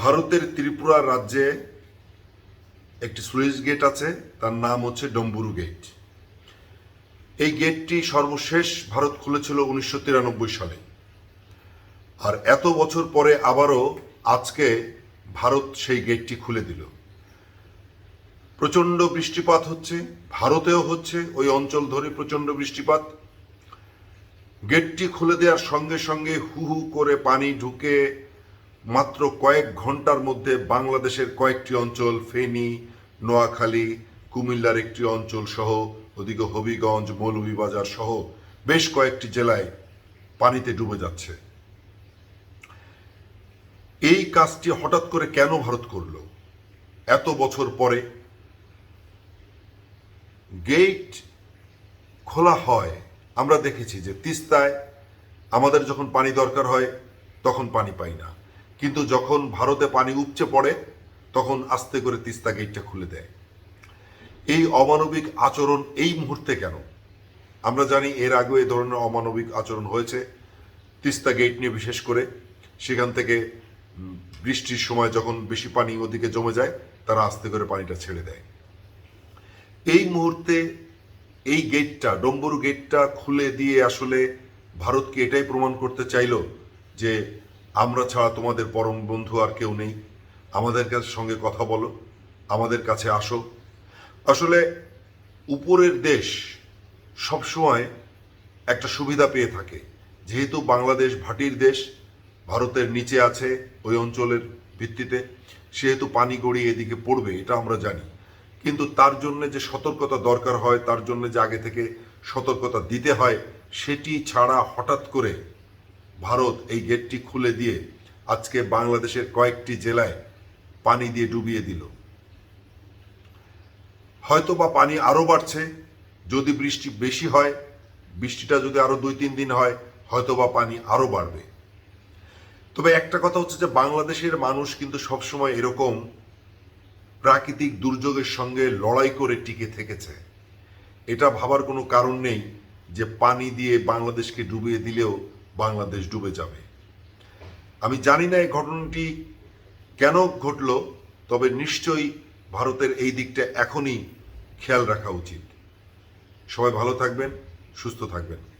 ভারতের ত্রিপুরা রাজ্যে একটি সুইচ গেট আছে, তার নাম হচ্ছে ডম্বুরু গেট। এই গেটটি সর্বশেষ ভারত খুলেছিল উনিশশো তিরানব্বই সালে। আর এত বছর পরে আবারও আজকে ভারত সেই গেটটি খুলে দিল। প্রচণ্ড বৃষ্টিপাত হচ্ছে, ভারতেও হচ্ছে ওই অঞ্চল ধরে প্রচণ্ড বৃষ্টিপাত। গেটটি খুলে দেওয়ার সঙ্গে সঙ্গে হু হু করে পানি ঢুকে মাত্র কয়েক ঘণ্টার মধ্যে বাংলাদেশের কয়েকটি অঞ্চল, ফেনী, নোয়াখালী, কুমিল্লার একটি অঞ্চল সহ, ওদিকে হবিগঞ্জ, মৌলভীবাজার সহ বেশ কয়েকটি জেলায় পানিতে ডুবে যাচ্ছে। এই কাজটি হঠাৎ করে কেন ভারত করল? এত বছর পরে গেট খোলা হয়, আমরা দেখেছি যে তিস্তায় আমাদের যখন পানি দরকার হয়, তখন পানি পাই না। কিন্তু যখন ভারতে পানি উপচে পড়ে, তখন আস্তে করে তিস্তা গেটটা খুলে দেয়। এই অমানবিক আচরণ এই মুহূর্তে কেন? আমরা জানি এর আগেও এ ধরনের অমানবিক আচরণ হয়েছে। তিস্তা গেট নিয়ে বিশেষ করে সেখান থেকে বৃষ্টির সময় যখন বেশি পানি ওদিকে জমে যায়, তারা আস্তে করে পানিটা ছেড়ে দেয়। এই মুহূর্তে এই গেটটা ডম্বরু গেটটা খুলে দিয়ে আসলে ভারতকে এটাই প্রমাণ করতে চাইলো যে আমরা ছাড়া তোমাদের পরম বন্ধু আর কেউ নেই। আমাদের কাছে সঙ্গে কথা বলো, আমাদের কাছে আসো। আসলে উপরের দেশ সবসময় একটা সুবিধা পেয়ে থাকে। যেহেতু বাংলাদেশ ভাটির দেশ, ভারতের নিচে আছে ওই অঞ্চলের ভিত্তিতে, সেহেতু পানি গড়িয়ে এদিকে পড়বে, এটা আমরা জানি। কিন্তু তার জন্য যে সতর্কতা দরকার হয়, তার জন্য যে আগে থেকে সতর্কতা দিতে হয়, সেটি ছাড়া হঠাৎ করে ভারত এই গেটটি খুলে দিয়ে আজকে বাংলাদেশের কয়েকটি জেলায় পানি দিয়ে ডুবিয়ে দিল। হয়তো বা পানি আরও বাড়ছে, যদি বৃষ্টি বেশি হয়, বৃষ্টিটা যদি আরও দুই তিন দিন হয় হয়তো বা পানি আরও বাড়বে। তবে একটা কথা হচ্ছে যে বাংলাদেশের মানুষ কিন্তু সবসময় এরকম প্রাকৃতিক দুর্যোগের সঙ্গে লড়াই করে টিকে থেকেছে। এটা ভাবার কোনো কারণ নেই যে পানি দিয়ে বাংলাদেশকে ডুবিয়ে দিলেও বাংলাদেশ ডুবে যাবে। আমি জানি না এই ঘটনাটি কেন ঘটল, তবে নিশ্চয়ই ভারতের এই দিকটা এখনই খেয়াল রাখা উচিত। সবাই ভালো থাকবেন, সুস্থ থাকবেন।